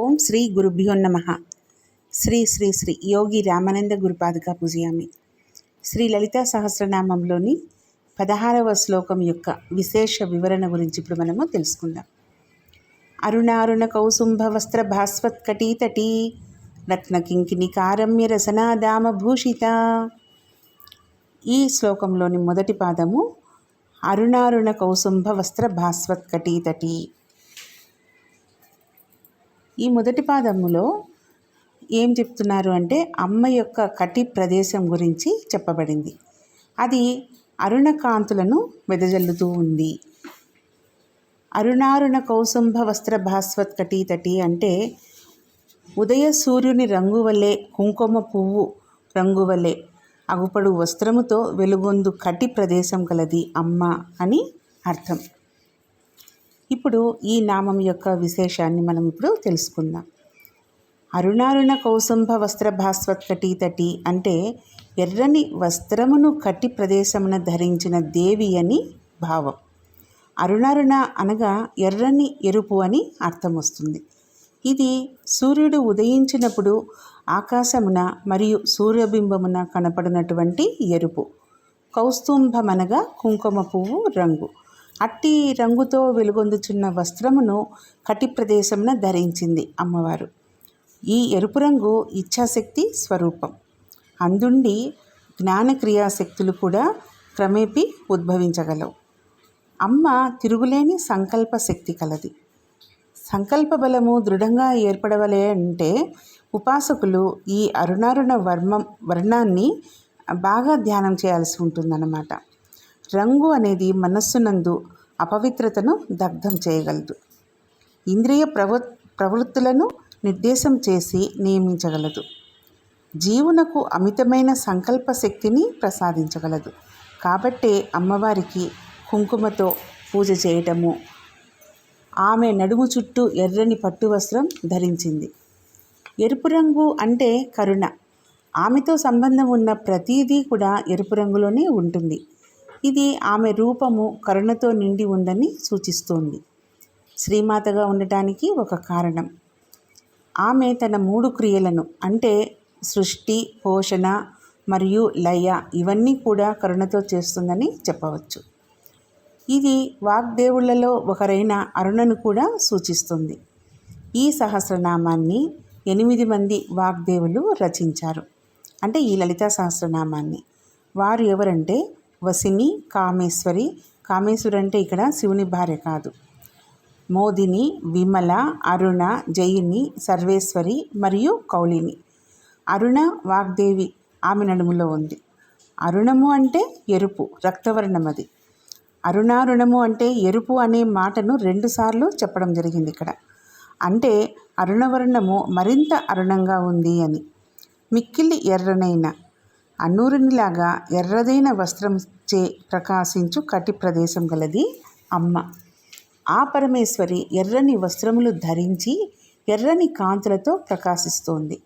ఓం శ్రీ గురుభ్యో నమ. శ్రీ శ్రీ శ్రీ యోగి రామానంద గురుపాదుగా పూజయామి. శ్రీ లలితా సహస్రనామంలోని పదహారవ శ్లోకం యొక్క విశేష వివరణ గురించి ఇప్పుడు మనము తెలుసుకుందాం. అరుణారుణ కౌసుంభ వస్త్ర భాస్వత్కటీతటీ రత్నకింకిని కారమ్య రసనాదామ భూషిత. ఈ శ్లోకంలోని మొదటి పాదము అరుణారుణ కౌసుంభ వస్త్ర భాస్వత్కటీతటీ ఈ మొదటి పాదములో ఏం చెప్తున్నారు అంటే అమ్మ యొక్క కటి ప్రదేశం గురించి చెప్పబడింది. అది అరుణకాంతులను వెదజల్లుతూ ఉంది. అరుణారుణ కౌసుంభ వస్త్ర భాస్వత్ కటీతటి అంటే ఉదయ సూర్యుని రంగు వలె కుంకుమ పువ్వు రంగు వలె అగుపడు వస్త్రముతో వెలుగొందు కటి ప్రదేశం కలది అమ్మ అని అర్థం. ఇప్పుడు ఈ నామం యొక్క విశేషాన్ని మనం ఇప్పుడు తెలుసుకుందాం. అరుణారుణ కౌసుంభ వస్త్ర భాస్వత్కటి తటి అంటే ఎర్రని వస్త్రమును కట్టి ప్రదేశమున ధరించిన దేవి అని భావం. అరుణారుణ అనగా ఎర్రని ఎరుపు అని అర్థం వస్తుంది. ఇది సూర్యుడు ఉదయించినప్పుడు ఆకాశమున మరియు సూర్యబింబమున కనపడినటువంటి ఎరుపు. కౌస్తుంభమనగా కుంకుమ పువ్వు రంగు. అట్టి రంగుతో వెలుగొందుచున్న వస్త్రమును కటి ప్రదేశమున ధరించింది అమ్మవారు. ఈ ఎరుపు రంగు ఇచ్ఛాశక్తి స్వరూపం. అందుండి జ్ఞానక్రియాశక్తులు కూడా క్రమేపీ ఉద్భవించగలవు. అమ్మ తిరుగులేని సంకల్ప శక్తి కలది. సంకల్ప బలము దృఢంగా ఏర్పడవలే అంటే ఉపాసకులు ఈ అరుణారుణ వర్మం వర్ణాన్ని బాగా ధ్యానం చేయాల్సి ఉంటుందన్నమాట. రంగు అనేది మనస్సునందు అపవిత్రతను దగ్ధం చేయగలదు. ఇంద్రియ ప్రవ ప్రవృత్తులను నిర్దేశం చేసి నియమించగలదు. జీవునకు అమితమైన సంకల్ప శక్తిని ప్రసాదించగలదు. కాబట్టే అమ్మవారికి కుంకుమతో పూజ చేయటము ఆమె నడుము చుట్టూ ఎర్రని పట్టు వస్త్రం ధరించింది. ఎరుపు రంగు అంటే కరుణ. ఆమెతో సంబంధం ఉన్న ప్రతీదీ కూడా ఎరుపు రంగులోనే ఉంటుంది. ఇది ఆమె రూపము కరుణతో నిండి ఉందని సూచిస్తోంది. శ్రీమాతగా ఉండటానికి ఒక కారణం. ఆమె తన మూడు క్రియలను అంటే సృష్టి పోషణ మరియు లయ ఇవన్నీ కూడా కరుణతో చేస్తుందని చెప్పవచ్చు. ఇది వాగ్దేవుళ్ళలో ఒకరైన అరుణను కూడా సూచిస్తుంది. ఈ సహస్రనామాన్ని ఎనిమిది మంది వాగ్దేవులు రచించారు. అంటే ఈ లలితా సహస్రనామాన్ని. వారు ఎవరంటే వసిని కామేశ్వరి. కామేశ్వరి అంటే ఇక్కడ శివుని భార్య కాదు. మోదిని విమల అరుణ జయిని సర్వేశ్వరి మరియు కౌళిని. అరుణ వాగ్దేవి ఆమె నడుములో ఉంది. అరుణము అంటే ఎరుపు రక్తవర్ణమది అరుణారుణము అంటే ఎరుపు అనే మాటను రెండుసార్లు చెప్పడం జరిగింది ఇక్కడ. అంటే అరుణవర్ణము మరింత అరుణంగా ఉంది అని. మిక్కిలి ఎర్రనైన అన్నూరునిలాగా ఎర్రదైన వస్త్రం చే ప్రకాశించు కటి ప్రదేశం గలది అమ్మ. ఆ పరమేశ్వరి ఎర్రని వస్త్రములు ధరించి ఎర్రని కాంతులతో ప్రకాశిస్తోంది.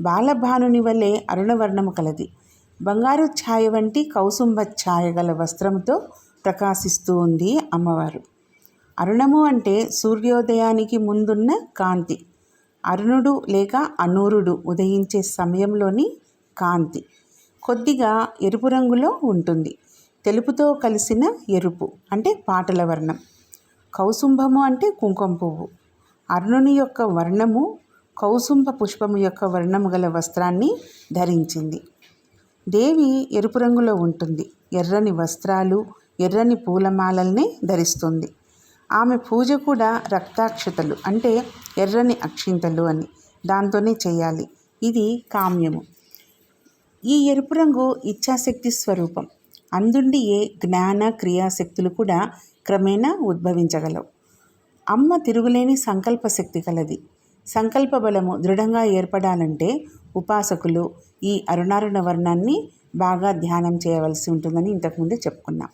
బాలభానుని వలె అరుణవర్ణము కలది. బంగారు ఛాయ వంటి కౌసుంబ ఛాయ గల వస్త్రంతో ప్రకాశిస్తూ ఉంది అమ్మవారు. అరుణము అంటే సూర్యోదయానికి ముందున్న కాంతి. అరుణుడు లేక అనూరుడు ఉదయించే సమయంలోని కాంతి. కొద్దిగా ఎరుపు రంగులో ఉంటుంది. తెలుపుతో కలిసిన ఎరుపు అంటే పాటల వర్ణం. కౌసుంభము అంటే కుంకుమ పువ్వు. అరుణుని యొక్క వర్ణము కౌసుంభ పుష్పము యొక్క వర్ణము గల వస్త్రాన్ని ధరించింది. దేవి ఎరుపు రంగులో ఉంటుంది. ఎర్రని వస్త్రాలు ఎర్రని పూలమాలల్ని ధరిస్తుంది. ఆమె పూజ కూడా రక్తాక్షతలు అంటే ఎర్రని అక్షింతలు అని దాంతోనే చేయాలి. ఇది కామ్యము. ఈ ఎరుపు రంగు ఇచ్ఛాశక్తి స్వరూపం. అందుండి ఏ జ్ఞాన క్రియాశక్తులు కూడా క్రమేణా ఉద్భవించగలవు. అమ్మ తిరుగులేని సంకల్ప శక్తి కలది. సంకల్ప బలము దృఢంగా ఏర్పడాలంటే ఉపాసకులు ఈ అరుణారుణ వర్ణాన్ని బాగా ధ్యానం చేయవలసి ఉంటుందని ఇంతకుముందే చెప్పుకున్నాం.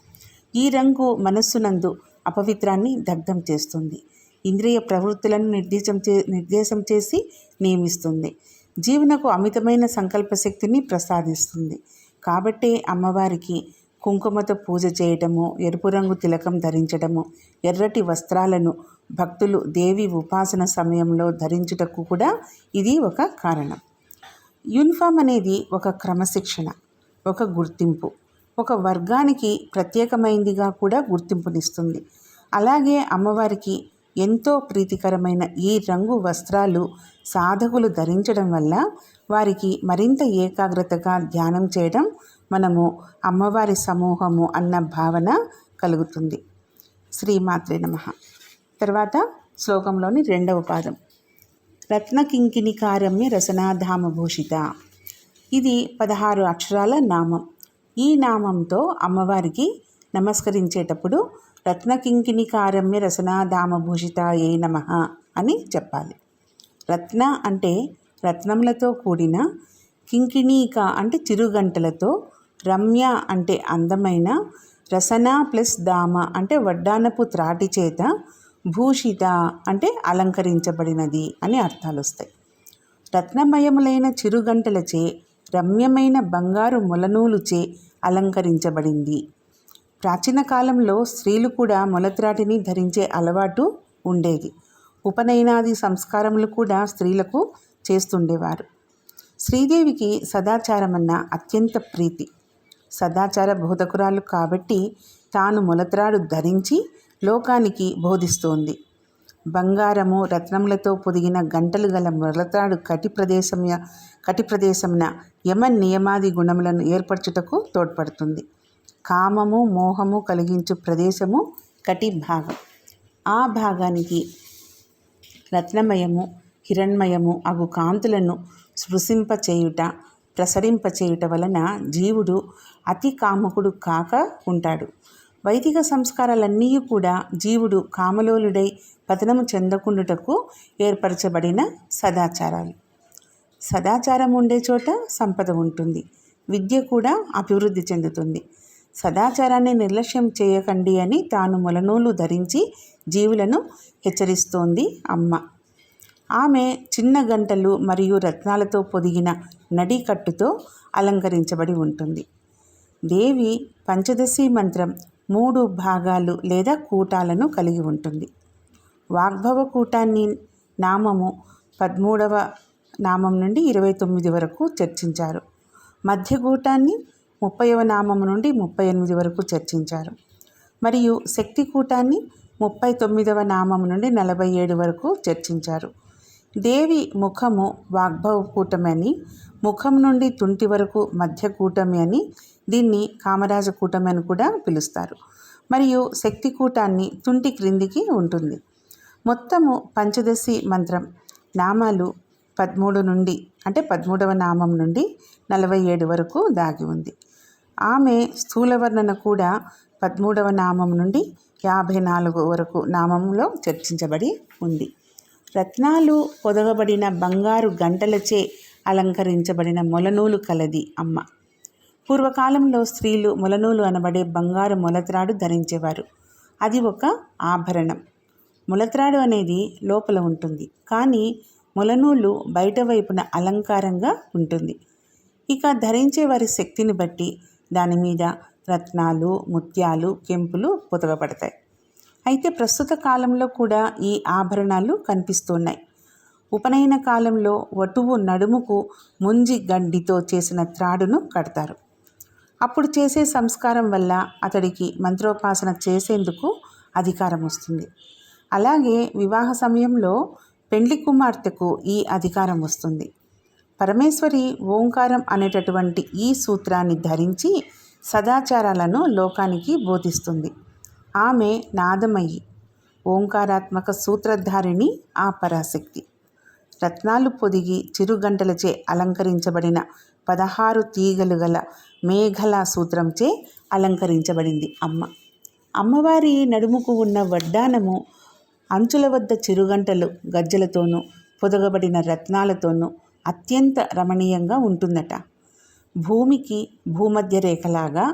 ఈ రంగు మనస్సునందు అపవిత్రాన్ని దగ్ధం చేస్తుంది. ఇంద్రియ ప్రవృత్తులను నిర్దేశం చే నిర్దేశం చేసి నియమిస్తుంది. జీవనకు అమితమైన సంకల్ప శక్తిని ప్రసాదిస్తుంది. కాబట్టి అమ్మవారికి కుంకుమతో పూజ చేయటము ఎరుపు రంగు తిలకం ధరించడము ఎర్రటి వస్త్రాలను భక్తులు దేవి ఉపాసన సమయంలో ధరించుటకు కూడా ఇది ఒక కారణం. యూనిఫామ్ అనేది ఒక క్రమశిక్షణ ఒక గుర్తింపు ఒక వర్గానికి ప్రత్యేకమైనదిగా కూడా గుర్తింపునిస్తుంది. అలాగే అమ్మవారికి ఎంతో ప్రీతికరమైన ఈ రంగు వస్త్రాలు సాధకులు ధరించడం వల్ల వారికి మరింత ఏకాగ్రతగా ధ్యానం చేయడం మనము అమ్మవారి సమూహము అన్న భావన కలుగుతుంది. శ్రీమాత్రే నమ. తర్వాత శ్లోకంలోని రెండవ పాదం. రత్నకింకిణికారమ్య రసనాధామభూషిత. ఇది పదహారు అక్షరాల నామం. ఈ నామంతో అమ్మవారికి నమస్కరించేటప్పుడు రత్నకింకిణికారమ్య రసనాధామభూషిత ఏ నమ అని చెప్పాలి. రత్న అంటే రత్నములతో కూడిన కింకిణీక అంటే చిరుగంటలతో రమ్య అంటే అందమైన రసన ప్లస్ దామ అంటే వడ్డానపు త్రాటి చేత భూషిత అంటే అలంకరించబడినది అని అర్థాలు వస్తాయి రత్నమయములైన చిరుగంటలచే రమ్యమైన బంగారు మొలనూలుచే అలంకరించబడింది. ప్రాచీన కాలంలో స్త్రీలు కూడా మొలత్రాటిని ధరించే అలవాటు ఉండేది. ఉపనయనాది సంస్కారములు కూడా స్త్రీలకు చేస్తుండేవారు. శ్రీదేవికి సదాచారమన్న అత్యంత ప్రీతి. సదాచార బోధకురాలు కాబట్టి తాను మొలత్రాడు ధరించి లోకానికి బోధిస్తోంది. బంగారము రత్నములతో పొదిగిన గంటలు గల మొలత్రాడు కటి ప్రదేశం కటి ప్రదేశమున యమ నియమాది గుణములను ఏర్పరచుటకు తోడ్పడుతుంది. కామము మోహము కలిగించు ప్రదేశము కటి భాగం ఆ భాగానికి రత్నమయము హిరణ్మయము అగు కాంతులను స్పృశింపచేయుట ప్రసరింపచేయుట వలన జీవుడు అతి కామకుడు కాక ఉంటాడు. వైదిక సంస్కారాలన్నీ కూడా జీవుడు కామలోలుడై పతనము చెందకుండుటకు ఏర్పరచబడిన సదాచారాలు. సదాచారం ఉండే చోట సంపద ఉంటుంది. విద్య కూడా అభివృద్ధి చెందుతుంది. సదాచారాన్ని నిర్లక్ష్యం చేయకండి అని తాను మొలనూలు ధరించి జీవులను హెచ్చరిస్తోంది అమ్మ. ఆమె చిన్న గంటలు మరియు రత్నాలతో పొదిగిన నడికట్టుతో అలంకరించబడి ఉంటుంది. దేవి పంచదశి మంత్రం మూడు భాగాలు లేదా కూటాలను కలిగి ఉంటుంది. వాగ్భవ కూటాన్ని నామము పదమూడవ నామం నుండి ఇరవై తొమ్మిది వరకు చర్చించారు. మధ్యకూటాన్ని ముప్పైవ నామం నుండి ముప్పై ఎనిమిది వరకు చర్చించారు. మరియు శక్తి కూటాన్ని ముప్పై తొమ్మిదవ నామం నుండి నలభై ఏడు వరకు చర్చించారు. దేవి ముఖము వాగ్భవ కూటమి అని ముఖం నుండి తుంటి వరకు మధ్య కూటమి అని దీన్ని కామరాజ కూటమి అని కూడా పిలుస్తారు. మరియు శక్తి కూటాన్ని తుంటి క్రిందికి ఉంటుంది. మొత్తము పంచదశి మంత్రం నామాలు పదమూడు నుండి అంటే పదమూడవ నామం నుండి నలభై ఏడు వరకు దాగి ఉంది. ఆమె స్థూల వర్ణన కూడా పదమూడవ నామం నుండి యాభై నాలుగు వరకు నామంలో చర్చించబడి ఉంది. రత్నాలు పొదగబడిన బంగారు గంటలచే అలంకరించబడిన మొలనూలు కలది అమ్మ. పూర్వకాలంలో స్త్రీలు మొలనూలు అనబడే బంగారు మొలత్రాడు ధరించేవారు. అది ఒక ఆభరణం. మొలత్రాడు అనేది లోపల ఉంటుంది. కానీ మొలనూలు బయట వైపున అలంకారంగా ఉంటుంది. ఇక ధరించే వారి శక్తిని బట్టి దాని మీద రత్నాలు ముత్యాలు కెంపులు పొదగబడతాయి అయితే ప్రస్తుత కాలంలో కూడా ఈ ఆభరణాలు కనిపిస్తున్నాయి. ఉపనయన కాలంలో వటువు నడుముకు ముంజి గడ్డితో చేసిన త్రాడును కడతారు. అప్పుడు చేసే సంస్కారం వల్ల అతడికి మంత్రోపాసన చేసేందుకు అధికారం వస్తుంది. అలాగే వివాహ సమయంలో పెండ్లి కుమార్తెకు ఈ అధికారం వస్తుంది. పరమేశ్వరి ఓంకారం అనేటటువంటి ఈ సూత్రాన్ని ధరించి సదాచారాలను లోకానికి బోధిస్తుంది. ఆమె నాదమయి ఓంకారాత్మక సూత్రధారిణి ఆ పరాశక్తి. రత్నాలు పొదిగి చిరుగంటలచే అలంకరించబడిన పదహారు తీగలు గల మేఘల సూత్రంచే అలంకరించబడింది అమ్మ. అమ్మవారి నడుముకు ఉన్న వడ్డానము అంచుల వద్ద చిరుగంటలు గజ్జలతోనూ పొదగబడిన రత్నాలతోనూ అత్యంత రమణీయంగా ఉంటుందట. భూమికి భూమధ్య రేఖలాగా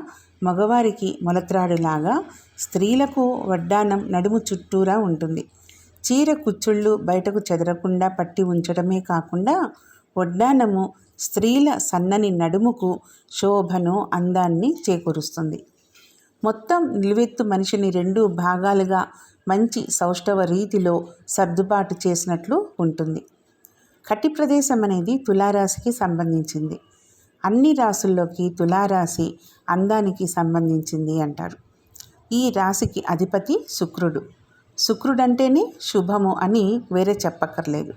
మగవారికి మొలత్రాడులాగా స్త్రీలకు వడ్డానం నడుము చుట్టూరా ఉంటుంది. చీర కుచ్చుళ్ళు బయటకు చెదరకుండా పట్టి ఉంచడమే కాకుండా వడ్డానము స్త్రీల సన్నని నడుముకు శోభను అందాన్ని చేకూరుస్తుంది. మొత్తం నిలువెత్తు మనిషిని రెండు భాగాలుగా మంచి సౌష్ఠవ రీతిలో సర్దుబాటు చేసినట్లు ఉంటుంది. కటి ప్రదేశం అనేది తులారాశికి సంబంధించింది. అన్ని రాసుల్లోకి తులారాశి అందానికి సంబంధించింది అంటారు. ఈ రాశికి అధిపతి శుక్రుడు. శుక్రుడంటేనే శుభము అని వేరే చెప్పక్కర్లేదు.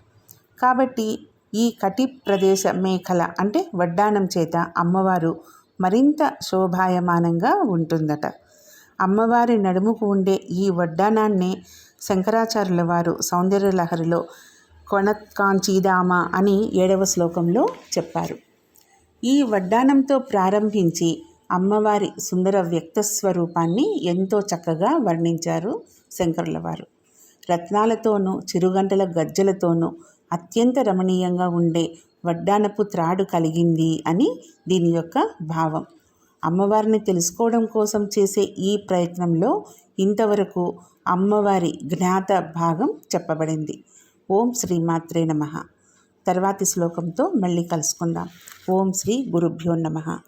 కాబట్టి ఈ కటి ప్రదేశ మేఖల అంటే వడ్డానం చేత అమ్మవారు మరింత శోభాయమానంగా ఉంటుందట. అమ్మవారి నడుముకు ఉండే ఈ వడ్డానాన్నే శంకరాచార్యుల వారు సౌందర్యలహరిలో కొణత్కాంచీదామ అని ఏడవ శ్లోకంలో చెప్పారు. ఈ వడ్డానంతో ప్రారంభించి అమ్మవారి సుందర వ్యక్త స్వరూపాన్ని ఎంతో చక్కగా వర్ణించారు శంకరుల వారు రత్నాలతోనూ చిరుగంటల గజ్జలతోనూ అత్యంత రమణీయంగా ఉండే వడ్డానపు త్రాడు కలిగింది అని దీని యొక్క భావం. అమ్మవారిని తెలుసుకోవడం కోసం చేసే ఈ ప్రయత్నంలో ఇంతవరకు అమ్మవారి జ్ఞాత భాగం చెప్పబడింది. ఓం శ్రీమాత్రే నమ. తర్వాతి శ్లోకంతో మళ్ళీ కలుసుకుందాం. ఓం శ్రీ గురుభ్యో నమ.